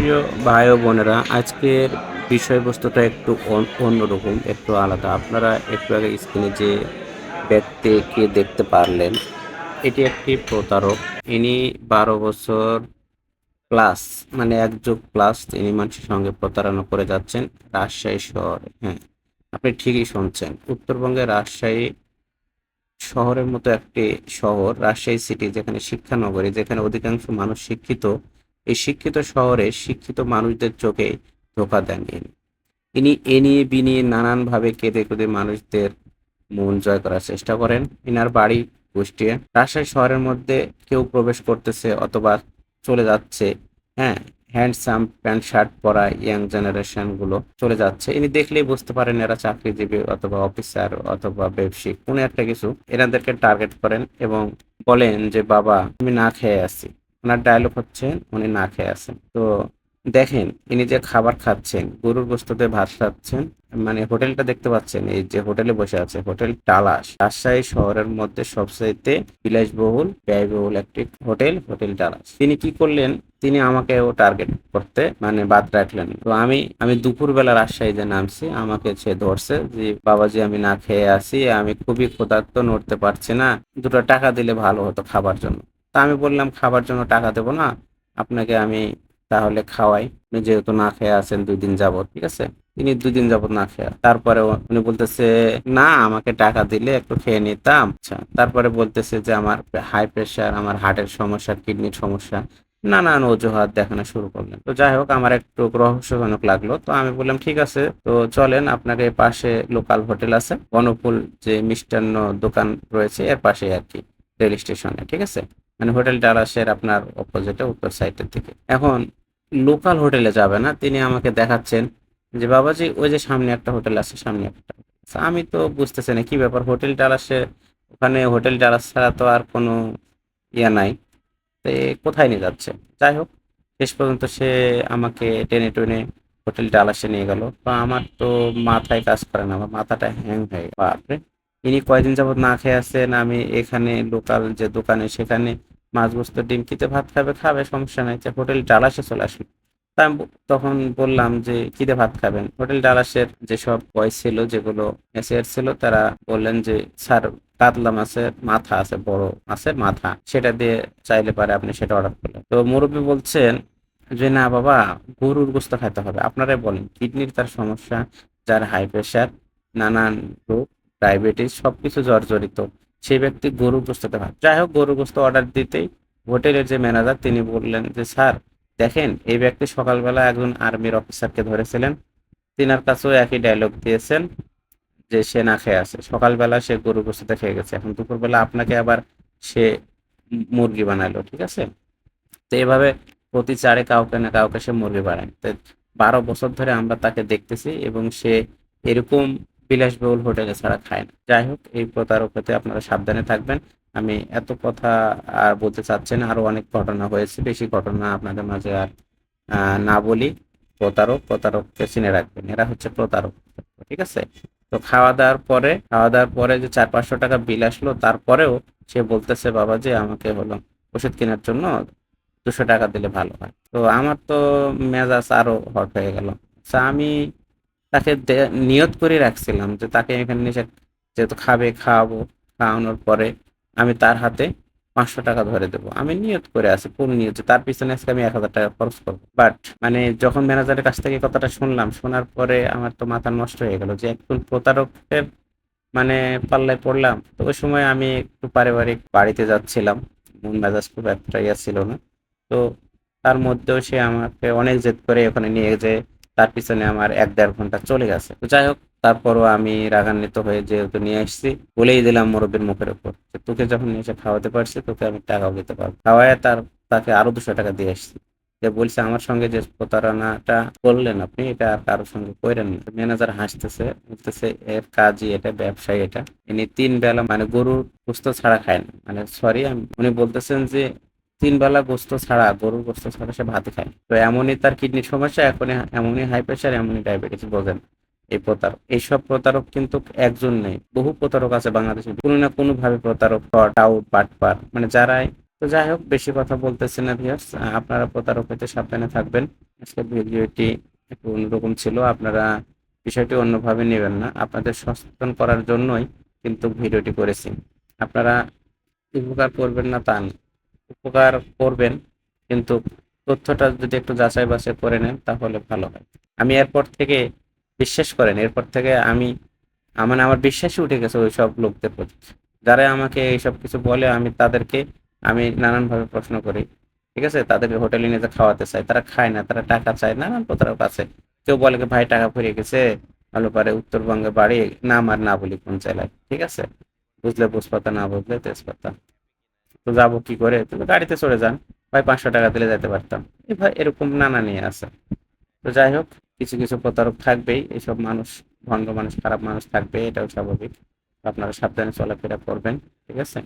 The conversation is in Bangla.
প্রিয় ভাই ও বোনেরা, আজকের বিষয়বস্তুটা একটু অন্যরকম, একটু আলাদা। আপনারা একটু আগে স্ক্রিনে যে ব্যক্তিকে দেখতে পারলেন, এটি একটি প্রতারক। ইনি বারো বছর প্লাস মানে এক যুগ প্লাস তিনি মানুষের সঙ্গে প্রতারণা করে যাচ্ছেন রাজশাহী শহরে হ্যাঁ। আপনি ঠিকই শুনছেন, উত্তরবঙ্গের রাজশাহী শহরের মতো একটি শহর, রাজশাহী সিটি যেখানে শিক্ষানগরী, যেখানে অধিকাংশ মানুষ শিক্ষিত। এই শিক্ষিত শহরে শিক্ষিত মানুষদের চোখে ধোকা দেন ইনি। ইনি এ নিয়ে, বি নিয়ে নানানভাবে কেঁদে কেঁদে মানুষদের মন জয় করার চেষ্টা করেন। ইনার বাড়ি কুষ্টিয়া রাজশাহী শহরের মধ্যে কেউ প্রবেশ করতেছে অথবা চলে যাচ্ছে হ্যাঁ হ্যান্ডসাম প্যান্ট, শার্ট পরা ইয়াং জেনারেশনগুলো চলে যাচ্ছে। ইনি দেখলেই বুঝতে পারেন এরা চাকরিজীবী অথবা অফিসার অথবা ব্যবসায়িক কোনো একটা কিছু এনাদেরকে টার্গেট করেন এবং বলেন যে, বাবা, আমি না খেয়ে আছি। ওনার ডায়লগ হচ্ছে, উনি না খেয়ে আছেন। তো দেখেন, ইনি যে খাবার খাচ্ছেন, গরুর গোস্ততে ভাত খাচ্ছেন মানে হোটেলটা দেখতে পাচ্ছেন, এই যে হোটেলে বসে আছে, হোটেল টালাস রাজশাহী শহরের মধ্যে সবচাইতে বিলাসবহুল, ব্যয়বহুল একটি হোটেল হোটেল টালাস তিনি কি করলেন, তিনি আমাকেও টার্গেট করতে মানে বাদ রাখলেন। তো আমি আমি দুপুরবেলা রাজশাহীতে নামছি, আমাকে সে ধরছে যে, বাবাজি, আমি না খেয়ে আসি আমি খুবই ক্ষুধার্ত, নড়তে পারছি না। দুটো টাকা দিলে ভালো হতো খাবার জন্য। তা আমি বললাম, খাবার জন্য টাকা দেবো না, আপনাকে আমি তাহলে খাওয়াই। আপনি যেহেতু না খেয়ে আছেন দুই দিন ঠিক আছে? তিনি দুই দিন যাবত না খেয়ে তারপরে উনি বলতেছে, না, আমাকে টাকা দিলে একটু খেয়ে নিতাম। আচ্ছা তারপরে বলতেছে যে, আমার হাই প্রেশার, আমার হার্টের সমস্যা, কিডনির সমস্যা, নানান অজুহাত দেখানো শুরু করলেন। তো যাই হোক, আমার একটু রহস্যজনক লাগল। তো আমি বললাম, ঠিক আছে, তো চলেন আপনাকে পাশে লোকাল হোটেল আছে বনফুল যে মিষ্টান্ন দোকান রয়েছে, এর পাশে আর কি, রেল স্টেশনে, ঠিক আছে? মানে হোটেল ডালাসের আপনার অপোজিটে উত্তর সাইডের দিকে। এখন লোকাল হোটেলে যাবে না, তিনি আমাকে দেখাচ্ছেন যে, বাবাজি, ওই যে সামনে একটা হোটেল আছে, সামনে একটা আমি তো বুঝতেছি না, কি ব্যাপার? হোটেল ডালাসে ওখানে হোটেল ডালাস ছাড়া তো আর কোনো ইয়া নাই। তো কোথায় নিয়ে যাচ্ছে? যাই হোক, শেষ পর্যন্ত সে আমাকে টেনে টেনে হোটেল ডালাসে নিয়ে গেল। তো আমার তো মাথায় কাজ করে না, আমার মাথাটা হ্যাং হয়ে গেল। ইনি কয়দিন যাবত না খেয়ে আছেন আমি এখানে লোকাল যে দোকানে সেখানে মাছ গোস্ত ডিম কিতে ভাত খাবে খাবে, সমস্যা নাই যে হোটেল ডালাসে চলে আসলো। তা তখন বললাম যে কিতে ভাত খাবেন? হোটেল ডালাসের যেসব বয় ছিল, যেগুলো এসিয়ার ছিল, তারা বললেন যে, স্যার, কাতলা মাছের মাথা আছে, বড় মাছের মাথা, সেটা দিয়ে চাইলে পারে আপনি সেটা অর্ডার করলেন। তো মুরব্বী বলছেন যে, না বাবা, গরুর গোস্ত খাইতে হবে। আপনারাই বলেন, কিডনির তার সমস্যা, যার হাই প্রেশার নানান রোগ ডায়াবেটিস সবকিছু জর্জরিত। সেই ব্যক্তি গরুর গোস্ততে ভাত যাই হোক, গরুর গোস্ত অর্ডার দিতেই হোটেলের যে ম্যানেজার তিনি বললেন যে, স্যার, দেখেন, এই ব্যক্তি সকালবেলা একজন আর্মির অফিসারকে ধরেছিলেন। তিনার কাছেও একই ডায়লগ দিয়েছেন যে, সে না খেয়ে আছে। সকালবেলা সে গরু গোস্ততে খেয়ে গেছে। এখন দুপুরবেলা আপনাকে আবার সে মুরগি বানালো, ঠিক আছে? তো এভাবে প্রতি চারে কাউকে না কাউকে সে মুরগি বানায়। তো বারো বছর ধরে আমরা তাকে দেখতেছি এবং সে এরকম বিলাসবহুল হোটেলে ছাড়া খায় না। যাই হোক, এই প্রতারক হতে আপনারা সাবধানে থাকবেন। আমি এত কথা আর বলতে চাচ্ছি না আরও অনেক ঘটনা হয়েছে, বেশি ঘটনা আপনাদের মাঝে আর না বলি। প্রতারক, প্রতারককে চিনে রাখবেন, এরা হচ্ছে প্রতারক, ঠিক আছে? তো খাওয়া দাওয়ার পরে খাওয়া দাওয়ার পরে যে চার পাঁচশো টাকা বিল আসলো, তারপরেও সে বলতেছে, বাবা যে আমাকে হলো ওষুধ কেনার জন্য দুশো টাকা দিলে ভালো হয়। তো আমার তো মেজাজ আরও হট হয়ে গেল। আমি তাকে নিয়ত করে রাখছিলাম যে তাকে এখানে এসে যেহেতু খাবে, খাওয়াবো, খাওয়ানোর পরে আমি তার হাতে পাঁচশো টাকা ধরে দেবো। আমি নিয়ত করে আছি পূর্ণ নিয়ত তার পিছনে আজকে আমি এক হাজার টাকা খরচ করব। বাট মানে যখন ম্যানেজারের কাছ থেকে কথাটা শুনলাম, শোনার পরে আমার তো মাথা নষ্ট হয়ে গেল যে একজন প্রতারকের মানে পাল্লায় পড়লাম। তো ওই সময় আমি একটু পারিবারিক বাড়িতে যাচ্ছিলাম, মন মেজাজ খুব একটা ইয়া ছিল না। তো তার মধ্যেও সে আমাকে অনেক জেদ করে ওখানে নিয়ে যে তার পিছনে আমার এক দেড় ঘণ্টা চলে গেছে। তো যাই হোক, তারপরও আমি রাগান্বিত হয়ে যেহেতু নিয়ে আসছি, বলেই দিলাম মুরব্বীর মুখের উপর তোকে যখন নিয়ে এসে খাওয়াতে পারছি, তোকে আমি টাকাও দিতে পারব। খাওয়ায় তার, তাকে আরও দুশো টাকা দিয়ে আসছি। যে বলছে, আমার সঙ্গে যে প্রতারণাটা করলেন আপনি, এটা আর কারোর সঙ্গে করেন না। ম্যানেজার হাসতেছে, বলতেছে, এর কাজই এটা, ব্যবসায়ী এটা। ইনি তিন বেলা মানে গরুর গোস্ত ছাড়া খায় না। মানে সরি উনি বলতেছেন যে তিন বেলা গোস্ত ছাড়া, গরুর গোস্ত ছাড়া সে ভাত খায়। তো এমনই তার কিডনির সমস্যা, এখনই এমনই হাই প্রেশার এমনই ডায়াবেটিস বোঝেন এই প্রতারক। এইসব প্রতারক কিন্তু একজন নেই, বহু প্রতারক আছে বাংলাদেশে। কোনো না কোনো ভাবে প্রতারক আউট বাটপার। মানে যারাই, তো যাই হোক, বেশি কথা বলতেছি না ভিউয়ার্স আপনারা প্রতারক হইতে সাবধানে থাকবেন। আজকের ভিডিওটি একটু অন্যরকম ছিল, আপনারা বিষয়টি অন্যভাবে নেবেন না। আপনাদের সচেতন করার জন্যই কিন্তু ভিডিওটি করেছি। আপনারা উপকার করবেন না তা না উপকার করবেন, কিন্তু তথ্যটা যদি একটু যাচাই বাছাই করে নেন, তাহলে ভালো হয়। আমি এরপর থেকে বিশ্বাস করেন, এরপর থেকে আমি আমার আমার বিশ্বাসই উঠে গেছে ওই সব লোকদের প্রতি। যারা আমাকে এইসব কিছু বলে, আমি তাদেরকে, আমি নানানভাবে প্রশ্ন করি। ঠিক আছে? তাদেরকে হোটেলে নিয়ে যে খাওয়াতে চাই। তারা খায় না, তারা টাকা চায়, নানান প্রতারক আছে। কেউ বলে ভাই, টাকা ফুরিয়ে গেছে, ভালো পারে উত্তরবঙ্গে বাড়ি নাম আর না বলি কোন জেলায় ঠিক আছে? বুঝলে, বুঝপাতা, না বুঝলে, তেজপাতা। তো যাব কি করে? তুমি গাড়িতে চড়ে যান। ভাই, পাঁচশো টাকা দিলে যেতে পারতাম। এরকম নানা নিয়ে আছে। তো যাই হোক, কিছু কিছু প্রতারক থাকবেই। এইসব মানুষ ভণ্ড মানুষ, খারাপ মানুষ থাকবে, এটাও স্বাভাবিক। আপনারা সাবধানে চলাফেরা করবেন, ঠিক আছে?